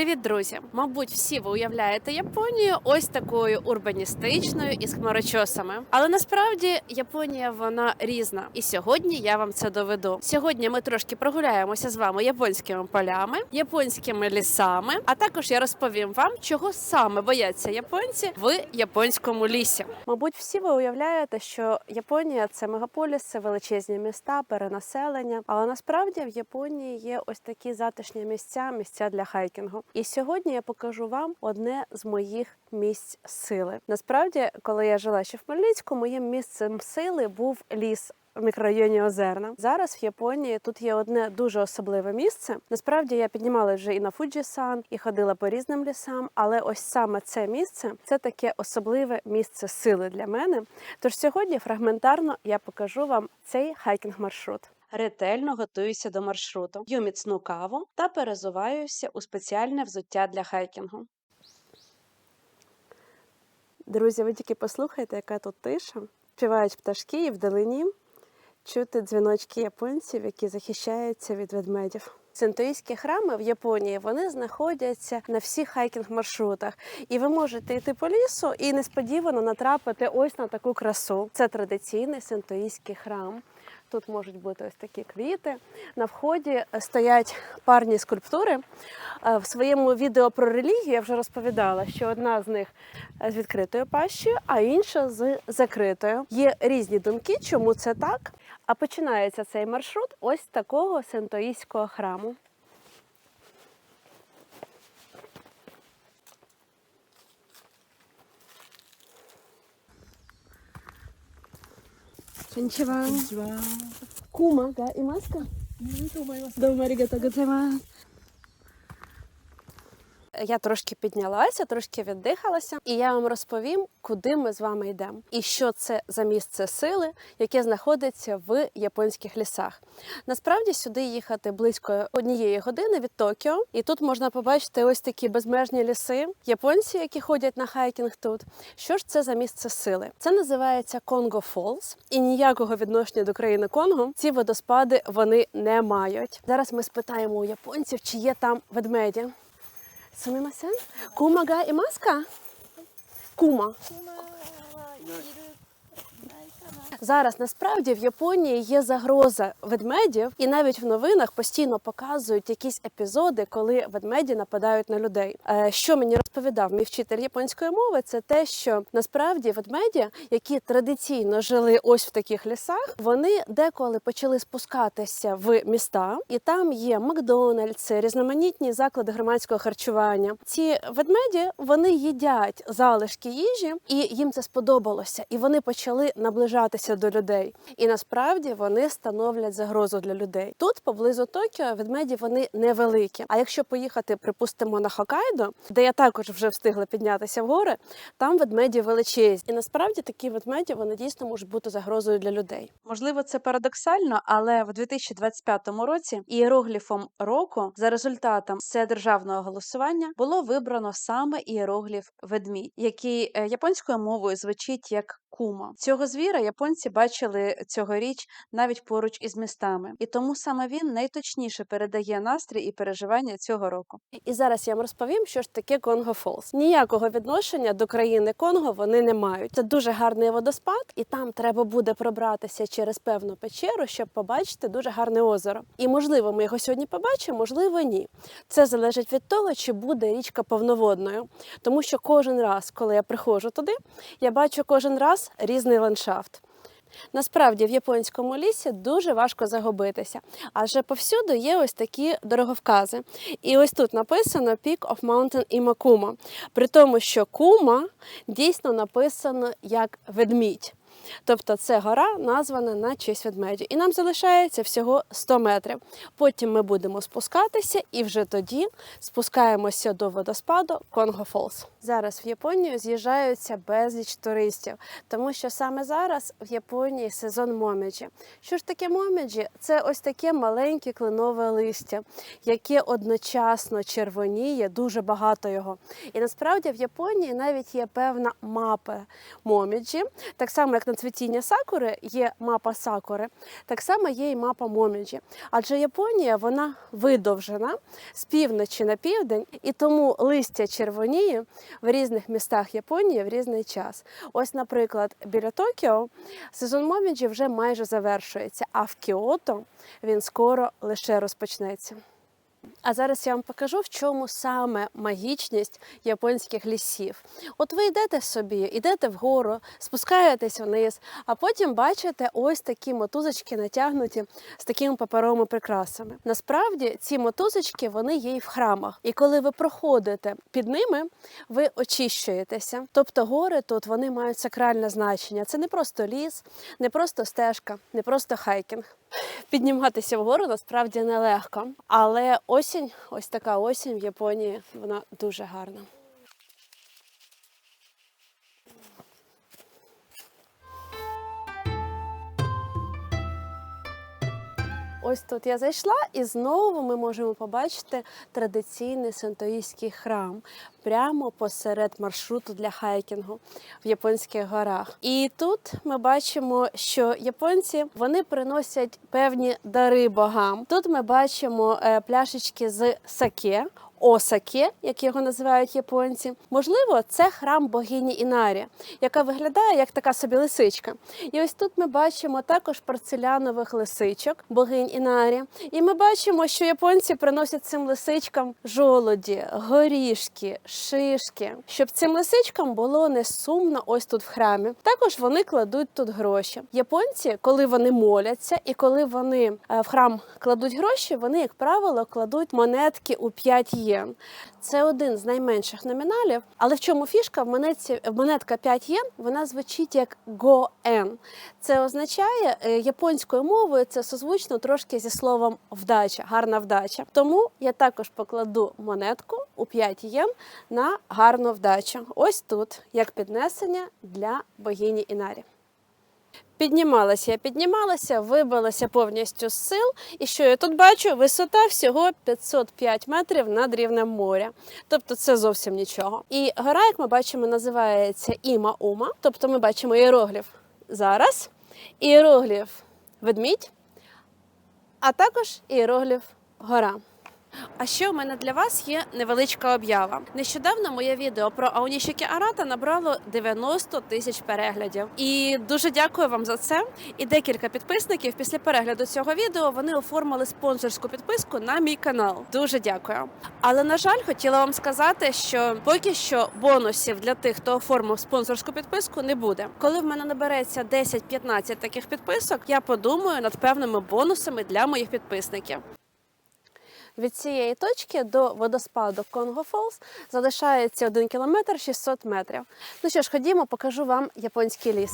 Привіт, друзі! Мабуть, всі ви уявляєте Японію ось такою урбаністичною із хмарочосами. Але насправді Японія вона різна. І сьогодні я вам це доведу. Сьогодні ми трошки прогуляємося з вами японськими полями, японськими лісами. А також я розповім вам, чого саме бояться японці в японському лісі. Мабуть, всі ви уявляєте, що Японія це мегаполіс, це величезні міста, перенаселення. Але насправді в Японії є ось такі затишні місця, місця для хайкінгу. І сьогодні я покажу вам одне з моїх місць сили. Насправді, коли я жила ще в Хмельницьку, моїм місцем сили був ліс. В мікрорайоні Озерна зараз в Японії тут є одне дуже особливе місце. Насправді я піднімалася вже і на Фуджі-сан, і ходила по різним лісам. Але ось саме це місце це таке особливе місце сили для мене. Тож сьогодні фрагментарно я покажу вам цей хайкінг-маршрут. Ретельно готуюся до маршруту, п'ю міцну каву та перезуваюся у спеціальне взуття для хайкінгу. Друзі, ви тільки послухайте, яка тут тиша. Співають пташки і вдалині чути дзвіночки японців, які захищаються від ведмедів. Синтоїстські храми в Японії вони знаходяться на всіх хайкінг-маршрутах, і ви можете йти по лісу і несподівано натрапити ось на таку красу. Це традиційний синтоїстський храм. Тут можуть бути ось такі квіти. На вході стоять парні скульптури. Е, В своєму відео про релігію я вже розповідала, що одна з них з відкритою пащею, а інша з закритою. Є різні думки, чому це так. А починається цей маршрут ось такого синтоїського храму. Кончева. Кума, ну, так? і маска? До Марігата Гадзева. Я трошки піднялася, трошки віддихалася, і я вам розповім, куди ми з вами йдемо, і що це за місце сили, яке знаходиться в японських лісах. Насправді сюди їхати близько однієї години від Токіо, і тут можна побачити ось такі безмежні ліси, японці, які ходять на хайкінг тут. Що ж це за місце сили? Це називається Конго Фолз, і ніякого відношення до країни Конго ці водоспади вони не мають. Зараз ми спитаємо у японців, чи є там ведмеді. すみません？クマがいますか？クマ。クマはいる。Зараз насправді в Японії є загроза ведмедів, і навіть в новинах постійно показують якісь епізоди, коли ведмеді нападають на людей. Е, Що мені розповідав мій вчитель японської мови, це те, що насправді ведмеді, які традиційно жили ось в таких лісах, вони деколи почали спускатися в міста, і там є Макдональдс, різноманітні заклади громадського харчування. Ці ведмеді вони їдять залишки їжі, і їм це сподобалося, і вони почали наближатися до людей. І насправді вони становлять загрозу для людей. Тут поблизу Токіо ведмеді вони невеликі. А якщо поїхати, припустимо, на Хокайдо, де я також вже встигла піднятися в гори, там ведмеді величезні. І насправді такі ведмеді вони дійсно можуть бути загрозою для людей. Можливо, це парадоксально, але в 2025 році ієрогліфом року за результатом вседержавного голосування було вибрано саме ієрогліф ведмідь, який е, японською мовою звучить як кума. Цього звіра японці бачили цьогоріч навіть поруч із містами, і тому саме він найточніше передає настрій і переживання цього року. І зараз я вам розповім, що ж таке Конго Фолз. Ніякого відношення до країни Конго вони не мають. Це дуже гарний водоспад, і там треба буде пробратися через певну печеру, щоб побачити дуже гарне озеро. І можливо, ми його сьогодні побачимо, можливо, ні. Це залежить від того, чи буде річка повноводною, тому що кожен раз, коли я приходжу туди, я бачу кожен раз різний ландшафт. Насправді в японському лісі дуже важко загубитися, адже повсюди є ось такі дороговкази. І ось тут написано Peak of Mountain Imakuma, при тому, що Кума дійсно написано як ведмідь. Тобто це гора названа на честь ведмедю. І нам залишається всього 100 метрів. Потім ми будемо спускатися і вже тоді спускаємося до водоспаду Конго Фолз. Зараз в Японію з'їжджаються безліч туристів, тому що саме зараз в Японії сезон моміджі. Що ж таке моміджі? Це ось таке маленьке кленове листя, яке одночасно червоніє, дуже багато його. І насправді в Японії навіть є певна мапа моміджі, так само як на цвітіння сакури є мапа сакури, так само є і мапа Моміджі. Адже Японія вона видовжена з півночі на південь, і тому листя червоніє в різних містах Японії в різний час. Ось, наприклад, біля Токіо сезон Моміджі вже майже завершується, а в Кіото він скоро лише розпочнеться. А зараз я вам покажу, в чому саме магічність японських лісів. От ви йдете собі, йдете вгору, спускаєтесь вниз, а потім бачите ось такі мотузочки натягнуті з такими паперовими прикрасами. Насправді ці мотузочки вони є і в храмах. І коли ви проходите під ними, ви очищуєтеся. Тобто гори тут вони мають сакральне значення. Це не просто ліс, не просто стежка, не просто хайкінг. Підніматися вгору насправді нелегко, але осінь, ось така осінь в Японії, вона дуже гарна. Ось тут я зайшла, і знову ми можемо побачити традиційний синтоїстський храм прямо посеред маршруту для хайкінгу в японських горах. І тут ми бачимо, що японці вони приносять певні дари богам. Тут ми бачимо е, пляшечки з саке. Осаке, як його називають японці, можливо, це храм богині Інарі, яка виглядає як така собі лисичка. І ось тут ми бачимо також порцелянових лисичок, богинь Інарі. І ми бачимо, що японці приносять цим лисичкам жолоді, горішки, шишки, щоб цим лисичкам було не сумно ось тут в храмі. Також вони кладуть тут гроші. Японці, коли вони моляться і коли вони е, в храм кладуть гроші, вони, як правило, кладуть монетки у 5 єн. Це один з найменших номіналів. Але в чому фішка? В монетці монетка 5 єн вона звучить як гоен. Це означає е, японською мовою це созвучно трошки зі словом вдача, гарна вдача. Тому я також покладу монетку у 5 єн на гарну вдачу. Ось тут, як піднесення для богині Інарі. Піднімалася я, піднімалася, вибилася повністю з сил. І що я тут бачу? Висота всього 505 метрів над рівнем моря. Тобто це зовсім нічого. І гора, як ми бачимо, називається Іма-Ума. Тобто ми бачимо іерогліф зараз, іерогліф ведмідь, а також іерогліф гора. А ще у мене для вас є невеличка об'ява. Нещодавно моє відео про Аунішікі Арата набрало 90 тисяч переглядів. І дуже дякую вам за це. І декілька підписників після перегляду цього відео вони оформили спонсорську підписку на мій канал. Дуже дякую. Але на жаль, хотіла вам сказати, що поки що бонусів для тих, хто оформив спонсорську підписку, не буде. Коли в мене набереться 10-15 таких підписок, я подумаю над певними бонусами для моїх підписників. Від цієї точки до водоспаду Конго Фолз залишається 1 кілометр 600 метрів. Ну що ж, ходімо, покажу вам японський ліс.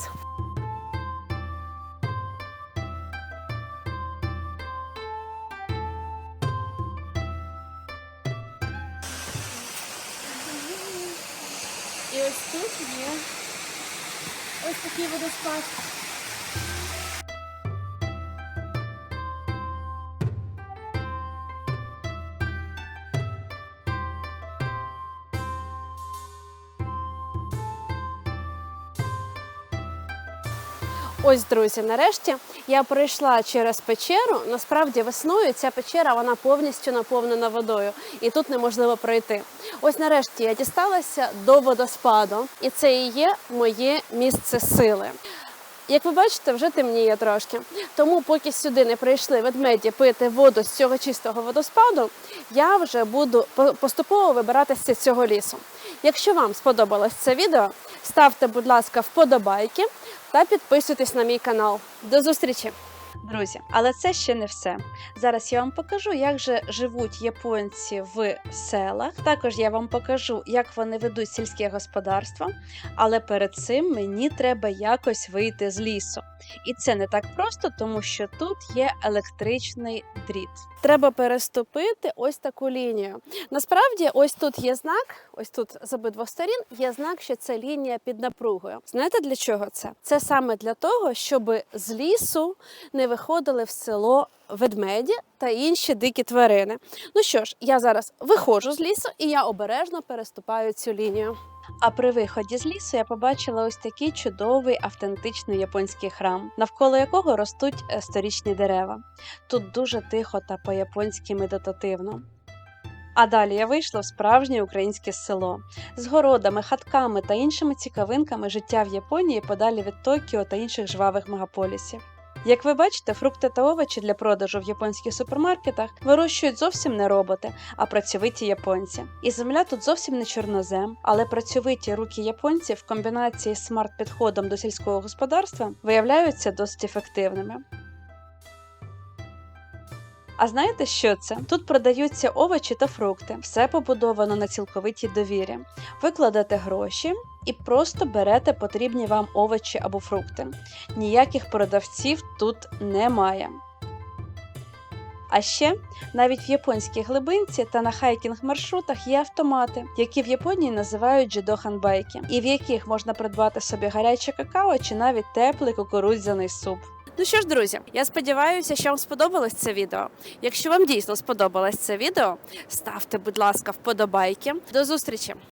І ось тут є ось такий водоспад. Ось, друзі, нарешті я пройшла через печеру. Насправді весною ця печера вона повністю наповнена водою, і тут неможливо пройти. Ось нарешті я дісталася до водоспаду, і це і є моє місце сили. Як ви бачите, вже темніє трошки. Тому, поки сюди не прийшли ведмеді пити воду з цього чистого водоспаду, я вже буду по- поступово вибиратися з цього лісу. Якщо вам сподобалось це відео, ставте, будь ласка, вподобайки та підписуйтесь на мій канал. До зустрічі! Друзі, але це ще не все. Зараз я вам покажу, як же живуть японці в селах. Також я вам покажу, як вони ведуть сільське господарство. Але перед цим мені треба якось вийти з лісу. І це не так просто, тому що тут є електричний дріт. Треба переступити ось таку лінію. Насправді, ось тут є знак, ось тут з обидвох сторін є знак, що це лінія під напругою. Знаєте для чого це? Це саме для того, щоб з лісу не виходили в село ведмеді та інші дикі тварини. Ну що ж, я зараз виходжу з лісу і я обережно переступаю цю лінію. А при виході з лісу я побачила ось такий чудовий автентичний японський храм, навколо якого ростуть е, сторічні дерева. Тут дуже тихо та по-японськи медитативно. А далі я вийшла в справжнє українське село з городами, хатками та іншими цікавинками життя в Японії подалі від Токіо та інших жвавих мегаполісів. Як ви бачите, фрукти та овочі для продажу в японських супермаркетах вирощують зовсім не роботи, а працьовиті японці. І земля тут зовсім не чорнозем, але працьовиті руки японців в комбінації з смарт-підходом до сільського господарства виявляються досить ефективними. А знаєте, що це? Тут продаються овочі та фрукти. Все побудовано на цілковитій довірі. Ви кладете гроші і просто берете потрібні вам овочі або фрукти. Ніяких продавців тут немає. А ще навіть в японській глибинці та на хайкінг маршрутах є автомати, які в Японії називають джидоханбайки, і в яких можна придбати собі гаряче какао чи навіть теплий кукурудзяний суп. Ну що ж, друзі, я сподіваюся, що вам сподобалось це відео. Якщо вам дійсно сподобалось це відео, ставте, будь ласка, вподобайки. До зустрічі!